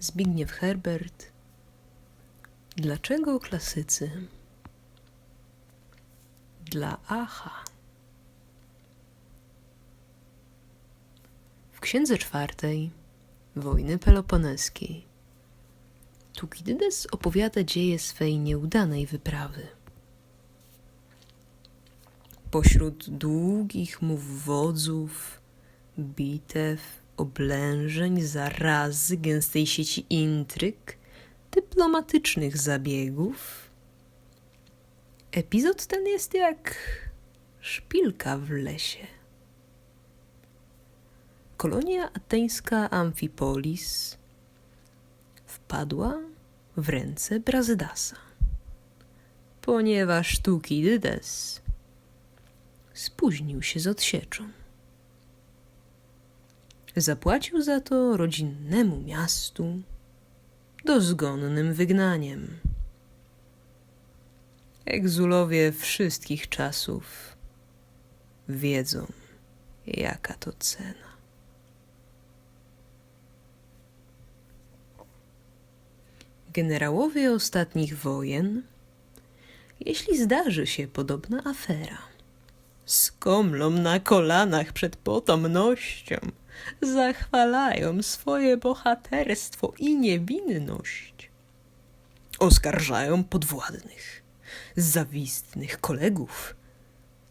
Zbigniew Herbert. Dlaczego klasycy? Dla Aha. W księdze czwartej wojny peloponeskiej Tukidydes opowiada dzieje swej nieudanej wyprawy. Pośród długich mów wodzów, bitew, oblężeń, zarazy, gęstej sieci intryg, dyplomatycznych zabiegów. Epizod ten jest jak szpilka w lesie. Kolonia ateńska Amfipolis wpadła w ręce Brazydasa, ponieważ Tukidydes spóźnił się z odsieczą. Zapłacił za to rodzinnemu miastu dozgonnym wygnaniem. Egzulowie wszystkich czasów wiedzą, jaka to cena. Generałowie ostatnich wojen, jeśli zdarzy się podobna afera, skomlą na kolanach przed potomnością, zachwalają swoje bohaterstwo i niewinność. Oskarżają podwładnych, zawistnych kolegów,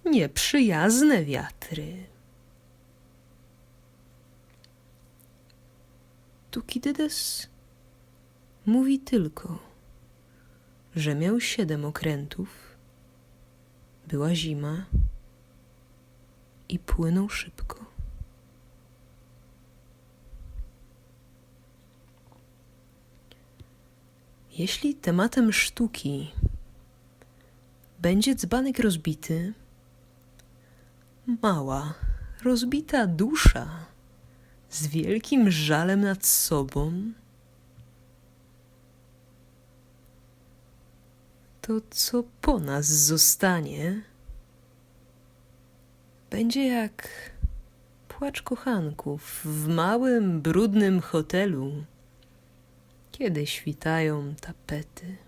nieprzyjazne wiatry. Tukidydes mówi tylko, że miał siedem okrętów, była zima i płynął szybko. Jeśli tematem sztuki będzie dzbanek rozbity, mała, rozbita dusza z wielkim żalem nad sobą, to co po nas zostanie, będzie jak płacz kochanków w małym, brudnym hotelu kiedy świtają tapety.